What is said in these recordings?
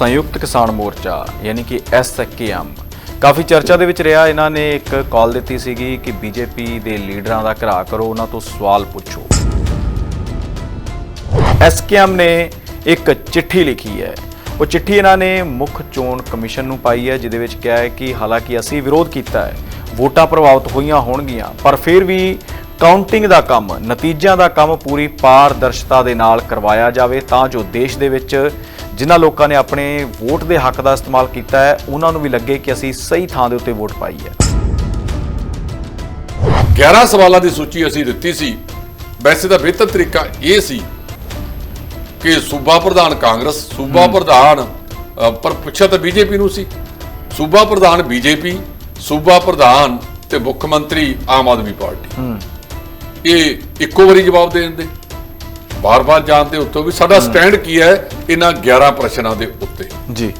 ਸੰਯੁਕਤ ਕਿਸਾਨ ਮੋਰਚਾ, ਯਾਨੀ ਕਿ ਐਸਕੇਐਮ ਕਾਫੀ ਚਰਚਾ ਦੇ ਵਿੱਚ ਰਿਹਾ, ਇਹਨਾਂ ਨੇ ਇੱਕ ਕਾਲ ਦਿੱਤੀ ਸੀਗੀ ਕਿ ਬੀਜੇਪੀ ਦੇ ਲੀਡਰਾਂ ਦਾ ਘਰਾ ਕਰੋ, ਉਹਨਾਂ ਤੋਂ ਸਵਾਲ ਪੁੱਛੋ। ਐਸਕੇਐਮ ਨੇ ਇੱਕ ਚਿੱਠੀ ਲਿਖੀ ਹੈ। ਉਹ ਚਿੱਠੀ ਇਹਨਾਂ ਨੇ ਮੁੱਖ ਚੋਣ ਕਮਿਸ਼ਨ ਨੂੰ ਪਾਈ ਹੈ, ਜਿਹਦੇ ਵਿੱਚ ਕਿਹਾ ਹੈ ਕਿ ਹਾਲਾਂਕਿ ਅਸੀਂ ਵਿਰੋਧ ਕੀਤਾ ਹੈ, ਵੋਟਾਂ ਪ੍ਰਭਾਵਿਤ ਹੋਈਆਂ ਹੋਣਗੀਆਂ, ਪਰ ਫਿਰ ਵੀ ਕਾਊਂਟਿੰਗ ਦਾ ਕੰਮ, ਨਤੀਜਿਆਂ ਦਾ ਕੰਮ ਪੂਰੀ ਪਾਰਦਰਸ਼ਤਾ ਦੇ ਨਾਲ ਕਰਵਾਇਆ ਜਾਵੇ, ਤਾਂ ਜੋ ਦੇਸ਼ ਦੇ ਵਿੱਚ ਜਿਨ੍ਹਾਂ ਲੋਕਾਂ ਨੇ ਆਪਣੇ ਵੋਟ ਦੇ ਹੱਕ ਦਾ ਇਸਤੇਮਾਲ ਕੀਤਾ ਹੈ ਉਹਨਾਂ ਨੂੰ ਵੀ ਲੱਗੇ ਕਿ ਅਸੀਂ ਸਹੀ ਥਾਂ ਦੇ ਉੱਤੇ ਵੋਟ ਪਾਈ ਹੈ। 11 ਸਵਾਲਾਂ ਦੀ ਸੂਚੀ ਅਸੀਂ ਦਿੱਤੀ ਸੀ। ਵੈਸੇ ਤਾਂ ਬਿਹਤਰ ਤਰੀਕਾ ਇਹ ਸੀ ਕਿ ਸੂਬਾ ਪ੍ਰਧਾਨ ਕਾਂਗਰਸ ਸੂਬਾ ਪ੍ਰਧਾਨ ਪਰ ਪੁੱਛਿਆ ਤਾਂ ਬੀਜੇਪੀ ਨੂੰ ਸੀ। ਸੂਬਾ ਪ੍ਰਧਾਨ ਬੀਜੇਪੀ ਸੂਬਾ ਪ੍ਰਧਾਨ ਤੇ ਮੁੱਖ ਮੰਤਰੀ ਆਮ ਆਦਮੀ ਪਾਰਟੀ। ਇਹ ਇੱਕੋ ਵਾਰੀ ਜਵਾਬ ਦੇ ਦਿੰਦੇ। ਬਾਰ-ਬਾਰ ਜਾਣਦੇ ਉੱਤੋਂ ਵੀ ਸਾਡਾ ਸਟੈਂਡ ਕੀ ਹੈ? ਇਹਨਾਂ 11 ਪ੍ਰਸ਼ਨਾਂ ਦੇ ਉੱਤੇ। ਜੀ।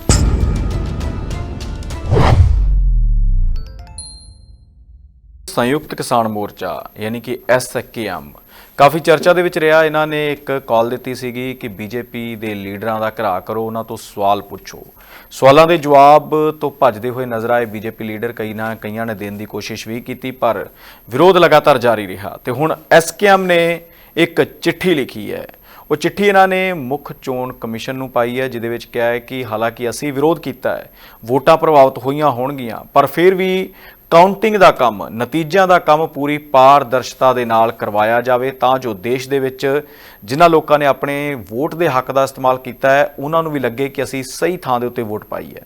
ਸੰਯੁਕਤ ਕਿਸਾਨ ਮੋਰਚਾ ਯਾਨੀ ਕਿ ਐਸਕੇਐਮ ਕਾਫੀ ਚਰਚਾ ਦੇ ਵਿੱਚ ਰਿਹਾ। ਇਹਨਾਂ ਨੇ ਇੱਕ ਕਾਲ ਦਿੱਤੀ ਸੀਗੀ ਕਿ ਬੀਜੇਪੀ ਦੇ ਲੀਡਰਾਂ ਦਾ ਘਰਾ ਕਰੋ ਉਹਨਾਂ ਤੋਂ ਸਵਾਲ ਪੁੱਛੋ। ਸਵਾਲਾਂ ਦੇ ਜਵਾਬ ਤੋਂ ਭੱਜਦੇ ਹੋਏ ਨਜ਼ਰ ਆਏ ਬੀਜੇਪੀ ਲੀਡਰ। ਕਈ ਨਾ ਕਈਆਂ ਨੇ ਦੇਣ ਦੀ ਕੋਸ਼ਿਸ਼ ਵੀ ਕੀਤੀ ਪਰ ਵਿਰੋਧ ਲਗਾਤਾਰ ਜਾਰੀ ਰਿਹਾ। ਤੇ ਹੁਣ ਐਸਕੇਐਮ ਨੇ ਇੱਕ ਚਿੱਠੀ ਲਿਖੀ ਹੈ। ਉਹ ਚਿੱਠੀ ਇਹਨਾਂ ਨੇ ਮੁੱਖ ਚੋਣ ਕਮਿਸ਼ਨ ਨੂੰ ਪਾਈ ਹੈ ਜਿਹਦੇ ਵਿੱਚ ਕਿਹਾ ਹੈ ਕਿ ਹਾਲਾਂਕਿ ਅਸੀਂ ਵਿਰੋਧ ਕੀਤਾ ਹੈ ਵੋਟਾਂ ਪ੍ਰਭਾਵਿਤ ਹੋਈਆਂ ਹੋਣਗੀਆਂ ਪਰ ਫਿਰ ਵੀ ਕਾਊਂਟਿੰਗ ਦਾ ਕੰਮ ਨਤੀਜਿਆਂ ਦਾ ਕੰਮ ਪੂਰੀ ਪਾਰਦਰਸ਼ਤਾ ਦੇ ਨਾਲ ਕਰਵਾਇਆ ਜਾਵੇ ਤਾਂ ਜੋ ਦੇਸ਼ ਦੇ ਵਿੱਚ ਜਿਨ੍ਹਾਂ ਲੋਕਾਂ ਨੇ ਆਪਣੇ ਵੋਟ ਦੇ ਹੱਕ ਦਾ ਇਸਤੇਮਾਲ ਕੀਤਾ ਹੈ ਉਹਨਾਂ ਨੂੰ ਵੀ ਲੱਗੇ ਕਿ ਅਸੀਂ ਸਹੀ ਥਾਂ ਦੇ ਉੱਤੇ ਵੋਟ ਪਾਈ ਹੈ।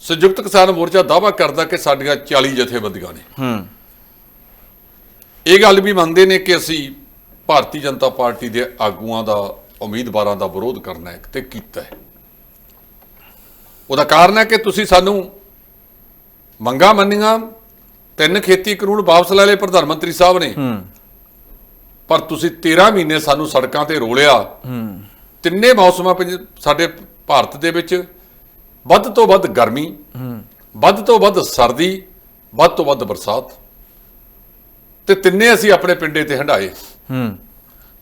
ਸੰਯੁਕਤ ਕਿਸਾਨ ਮੋਰਚਾ ਦਾਅਵਾ ਕਰਦਾ ਕਿ ਸਾਡੀਆਂ 40 ਜਥੇਬੰਦੀਆਂ ਨੇ। ਹੂੰ। ਇਹ ਗੱਲ ਵੀ ਮੰਨਦੇ ਨੇ ਕਿ ਅਸੀਂ ਭਾਰਤੀ ਜਨਤਾ ਪਾਰਟੀ ਦੇ ਆਗੂਆਂ ਦਾ ਉਮੀਦਵਾਰਾਂ ਦਾ ਵਿਰੋਧ ਕਰਨਾ ਹੈ ਤੇ ਕੀਤਾ ਹੈ। ਉਹਦਾ ਕਾਰਨ ਹੈ ਕਿ ਤੁਸੀਂ ਸਾਨੂੰ ਮੰਗਾ ਮੰਨੀਆਂ ਤਿੰਨ ਖੇਤੀ ਕਾਨੂੰਨ ਵਾਪਸ ਲੈ ਲਏ ਪ੍ਰਧਾਨ ਮੰਤਰੀ ਸਾਹਿਬ ਨੇ। ਪਰ ਤੁਸੀਂ 13 ਮਹੀਨੇ ਸਾਨੂੰ ਸੜਕਾਂ ਤੇ ਰੋਲਿਆ। ਤਿੰਨੇ ਮੌਸਮਾਂ ਸਾਡੇ ਭਾਰਤ ਦੇ ਵਿੱਚ ਵੱਧ ਤੋਂ ਵੱਧ ਗਰਮੀ ਵੱਧ ਤੋਂ ਵੱਧ ਸਰਦੀ ਵੱਧ ਤੋਂ ਵੱਧ ਬਰਸਾਤ। ਤੇ ਤਿੰਨੇ ਅਸੀਂ ਆਪਣੇ ਪਿੰਡੇ ਤੇ ਹੰਡਾਏ ਹੂੰ।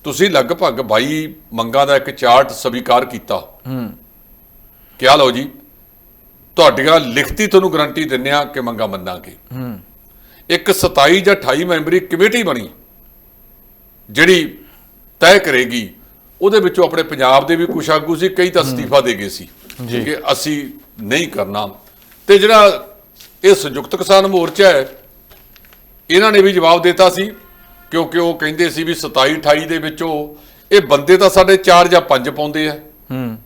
ਤੁਸੀਂ ਲਗਭਗ 22 ਮੰਗਾਂ ਦਾ ਇੱਕ ਚਾਰਟ ਸਵੀਕਾਰ ਕੀਤਾ। ਹੂੰ। ਕਿਹਾ ਲਓ ਜੀ ਤੁਹਾਡੀਆਂ ਲਿਖਤੀ ਤੁਹਾਨੂੰ ਗਰੰਟੀ ਦਿੰਨੇ ਆ ਕਿ ਮੰਗਾਂ ਮੰਨਾਂਗੇ। ਹੂੰ। ਇੱਕ 27 ਜਾਂ 28 ਮੈਂਬਰੀ ਕਮੇਟੀ ਬਣੀ ਜਿਹੜੀ ਤੈਅ ਕਰੇਗੀ ਉਹਦੇ ਵਿੱਚੋਂ ਆਪਣੇ ਪੰਜਾਬ ਦੇ ਵੀ ਕੁਝ ਆਗੂ ਸੀ ਕਈ ਤਾਂ ਅਸਤੀਫਾ ਦੇ ਗਏ ਸੀ। ਕਿ ਅਸੀਂ ਨਹੀਂ ਕਰਨਾ। ਤੇ ਜਿਹੜਾ ਇਹ ਸੰਯੁਕਤ ਕਿਸਾਨ ਮੋਰਚਾ ਹੈ ਇਹਨਾਂ ਨੇ ਵੀ ਜਵਾਬ ਦਿੱਤਾ ਸੀ ਕਿਉਂਕਿ ਉਹ ਕਹਿੰਦੇ ਸੀ ਵੀ 27 28 ਦੇ ਵਿੱਚੋਂ ਇਹ ਬੰਦੇ ਤਾਂ ਸਾਡੇ 4 ਜਾਂ 5 ਪਾਉਂਦੇ ਆ। ਹੂੰ।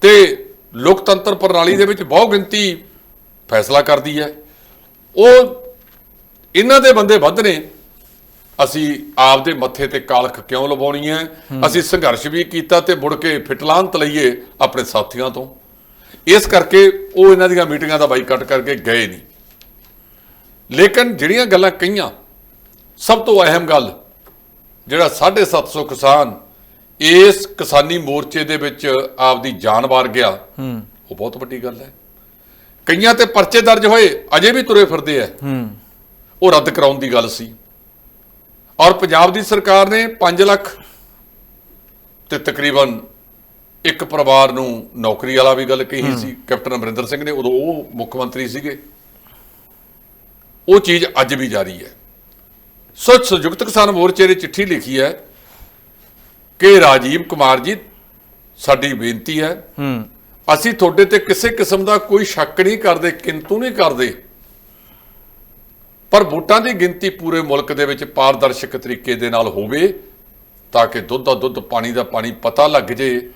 ਤੇ ਲੋਕਤੰਤਰ ਪ੍ਰਣਾਲੀ ਦੇ ਵਿੱਚ ਬਹੁ ਗਿਣਤੀ ਫੈਸਲਾ ਕਰਦੀ ਹੈ। ਉਹ ਇਹਨਾਂ ਦੇ ਬੰਦੇ ਵੱਧ ਨੇ। ਅਸੀਂ ਆਪਦੇ ਮੱਥੇ ਤੇ ਕਾਲਖ ਕਿਉਂ ਲਵਾਉਣੀ ਹੈ। ਅਸੀਂ ਸੰਘਰਸ਼ ਵੀ ਕੀਤਾ ਤੇ ਮੁੜ ਕੇ ਫਿਟਲਾਂਤ ਲਈਏ ਆਪਣੇ ਸਾਥੀਆਂ ਤੋਂ। ਇਸ ਕਰਕੇ ਉਹ ਇਹਨਾਂ ਦੀਆਂ ਮੀਟਿੰਗਾਂ ਦਾ ਬਾਈਕਾਟ ਕਰਕੇ ਗਏ ਨਹੀਂ। ਲੇਕਿਨ ਜਿਹੜੀਆਂ ਗੱਲਾਂ ਕਹੀਆਂ ਸਭ ਤੋਂ ਅਹਿਮ ਗੱਲ ਜਿਹੜਾ 750 ਕਿਸਾਨ ਇਸ ਕਿਸਾਨੀ ਮੋਰਚੇ ਦੇ ਵਿੱਚ ਆਪਦੀ ਜਾਨ ਵਾਰ ਗਿਆ ਹੂੰ। ਉਹ ਬਹੁਤ ਵੱਡੀ ਗੱਲ ਹੈ। ਕਈਆਂ ਤੇ ਪਰਚੇ ਦਰਜ ਹੋਏ ਅਜੇ ਵੀ ਤੁਰੇ ਫਿਰਦੇ ਆ। ਹੂੰ। ਉਹ ਰੱਦ ਕਰਾਉਣ ਦੀ ਗੱਲ ਸੀ। ਔਰ ਪੰਜਾਬ ਦੀ ਸਰਕਾਰ ਨੇ 5 ਲੱਖ ਤੇ ਤਕਰੀਬਨ ਇੱਕ ਪਰਿਵਾਰ ਨੂੰ ਨੌਕਰੀ ਵਾਲਾ ਵੀ ਗੱਲ ਕਹੀ ਸੀ ਕੈਪਟਨ ਅਮਰਿੰਦਰ ਸਿੰਘ ਨੇ ਉਦੋਂ ਉਹ ਮੁੱਖ ਮੰਤਰੀ ਸੀਗੇ। ਉਹ ਚੀਜ਼ ਅੱਜ ਵੀ ਜਾਰੀ ਹੈ। ਸੋ ਸੰਯੁਕਤ ਕਿਸਾਨ ਮੋਰਚੇ ਨੇ ਚਿੱਠੀ ਲਿਖੀ ਹੈ ਕਿ ਰਾਜੀਵ ਕੁਮਾਰ ਜੀ ਸਾਡੀ ਬੇਨਤੀ ਹੈ। ਹੂੰ। ਅਸੀਂ ਤੁਹਾਡੇ ਤੇ ਕਿਸੇ ਕਿਸਮ ਦਾ ਕੋਈ ਸ਼ੱਕ ਨਹੀਂ ਕਰਦੇ ਕਿੰਤੂ ਨਹੀਂ ਕਰਦੇ। ਪਰ ਵੋਟਾਂ ਦੀ ਗਿਣਤੀ ਪੂਰੇ ਮੁਲਕ ਦੇ ਵਿੱਚ ਪਾਰਦਰਸ਼ਕ ਤਰੀਕੇ ਦੇ ਨਾਲ ਹੋਵੇ ਤਾਂ ਕਿ ਦੁੱਧ ਦਾ ਦੁੱਧ ਪਾਣੀ ਦਾ ਪਾਣੀ ਪਤਾ ਲੱਗ ਜੇ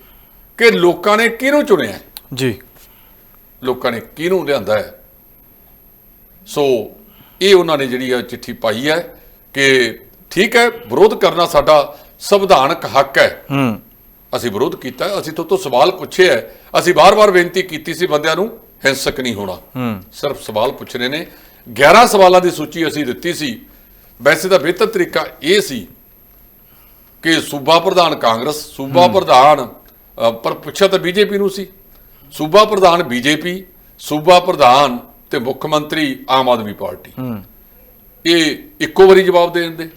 ਕਿ ਲੋਕਾਂ ਨੇ ਕਿਹਨੂੰ ਚੁਣਿਆ। ਜੀ। ਲੋਕਾਂ ਨੇ ਕਿਹਨੂੰ ਲਿਆਂਦਾ ਹੈ। ਸੋ ਇਹ ਉਹਨਾਂ ਨੇ ਜਿਹੜੀ ਆ ਚਿੱਠੀ ਪਾਈ ਹੈ ਕਿ ਠੀਕ ਹੈ ਵਿਰੋਧ ਕਰਨਾ ਸਾਡਾ ਸੰਵਿਧਾਨਕ ਹੱਕ ਹੈ। ਹੂੰ। ਅਸੀਂ ਵਿਰੋਧ ਕੀਤਾ ਅਸੀਂ ਤੋਂ ਤੋਂ ਸਵਾਲ ਪੁੱਛੇ ਹੈ। ਅਸੀਂ ਬਾਰ-ਬਾਰ ਬੇਨਤੀ ਕੀਤੀ ਸੀ ਬੰਦਿਆਂ ਨੂੰ ਹਿੰਸਕ ਨਹੀਂ ਹੋਣਾ। ਹੂੰ। ਸਿਰਫ ਸਵਾਲ ਪੁੱਛਣੇ ਨੇ। 11 ਸਵਾਲਾਂ ਦੀ ਸੂਚੀ ਅਸੀਂ ਦਿੱਤੀ ਸੀ। ਵੈਸੇ ਤਾਂ ਬਿਹਤਰ ਤਰੀਕਾ ਇਹ ਸੀ ਕਿ ਸੂਬਾ ਪ੍ਰਧਾਨ ਕਾਂਗਰਸ ਸੂਬਾ ਪ੍ਰਧਾਨ ਪਰ ਪੁੱਛਿਆ ਤਾਂ ਬੀਜੇਪੀ ਨੂੰ ਸੀ। ਸੂਬਾ ਪ੍ਰਧਾਨ ਬੀਜੇਪੀ ਸੂਬਾ ਪ੍ਰਧਾਨ ਤੇ ਮੁੱਖ ਮੰਤਰੀ ਆਮ ਆਦਮੀ ਪਾਰਟੀ। ਇਹ ਇੱਕੋ ਵਾਰੀ ਜਵਾਬ ਦੇ ਦਿੰਦੇ।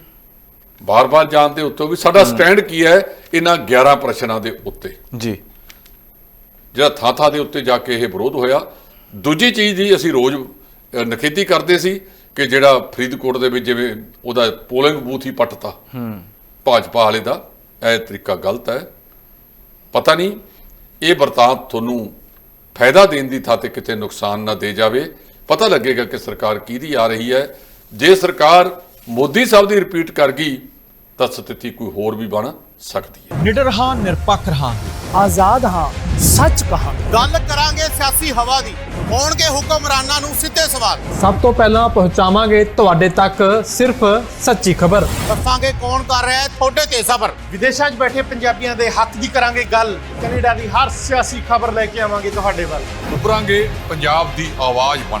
ਬਾਰ-ਬਾਰ ਜਾਣਦੇ ਉੱਤੋਂ ਵੀ ਸਾਡਾ ਸਟੈਂਡ ਕੀ ਹੈ? ਇਹਨਾਂ 11 ਪ੍ਰਸ਼ਨਾਂ ਦੇ ਉੱਤੇ। ਜੀ। ਜਿਹੜਾ ਥਾਂ ਥਾਂ ਦੇ ਉੱਤੇ ਜਾ ਕੇ ਇਹ ਵਿਰੋਧ ਹੋਇਆ। ਦੂਜੀ ਚੀਜ਼ ਦੀ ਅਸੀਂ ਰੋਜ਼ ਅ, ਨਿਖੇਧੀ ਕਰਦੇ ਸੀ ਕਿ ਜਿਹੜਾ ਫਰੀਦਕੋਟ ਦੇ ਵਿੱਚ ਜਿਵੇਂ ਉਹਦਾ ਪੋਲਿੰਗ ਬੂਥ ਹੀ ਪੱਟਤਾ। ਹੂੰ। ਭਾਜਪਾ ਵਾਲੇ ਦਾ। ਇਹ ਤਰੀਕਾ ਗਲਤ ਹੈ। ਪਤਾ ਨਹੀਂ ਇਹ ਵਰਤਾਂ ਤੁਹਾਨੂੰ ਫਾਇਦਾ ਦੇਣ ਦੀ ਥਾਂ ਤੇ ਕਿਤੇ ਨੁਕਸਾਨ ਨਾ ਦੇ ਜਾਵੇ। ਪਤਾ ਲੱਗੇਗਾ ਕਿ ਸਰਕਾਰ ਕਿਹਦੀ ਆ ਰਹੀ ਹੈ। ਜੇ ਸਰਕਾਰ ਮੋਦੀ ਸਾਹਿਬ ਦੀ ਰਿਪੀਟ ਕਰ ਗਈ ਤਾਂ ਸਥਿਤੀ ਕੋਈ ਹੋਰ ਵੀ ਬਣ ਸਕਦੀ ਹੈ। ਨਿਡਰ ਹਾਂ ਨਿਰਪੱਖ ਰਹਾਂਗੇ। ਆਜ਼ਾਦ ਹਾਂ ਸੱਚ ਕਹਾਂਗੇ। ਗੱਲ ਕਰਾਂਗੇ ਸਿਆਸੀ ਹਵਾ ਦੀ। ਹੋਣਗੇ ਹੁਕਮਰਾਨਾਂ ਨੂੰ ਸਿੱਧੇ ਸਵਾਲ। ਸਭ ਤੋਂ ਪਹਿਲਾਂ ਪਹੁੰਚਾਵਾਂਗੇ ਤੁਹਾਡੇ ਤੱਕ ਸਿਰਫ ਸੱਚੀ ਖਬਰ। ਦੱਸਾਂਗੇ ਕੌਣ ਕਰ ਰਿਹਾ ਹੈ ਤੁਹਾਡੇ ਤੇ ਸਬਰ। ਵਿਦੇਸ਼ਾਂ 'ਚ ਬੈਠੇ ਪੰਜਾਬੀਆਂ ਦੇ ਹੱਕ ਦੀ ਕਰਾਂਗੇ ਗੱਲ। ਕੈਨੇਡਾ ਦੀ ਹਰ ਸਿਆਸੀ ਖਬਰ ਲੈ ਕੇ ਆਵਾਂਗੇ ਤੁਹਾਡੇ ਵੱਲ। ਉਭਰਾਂਗੇ ਪੰਜਾਬ ਦੀ ਆਵਾਜ਼ ਬਣ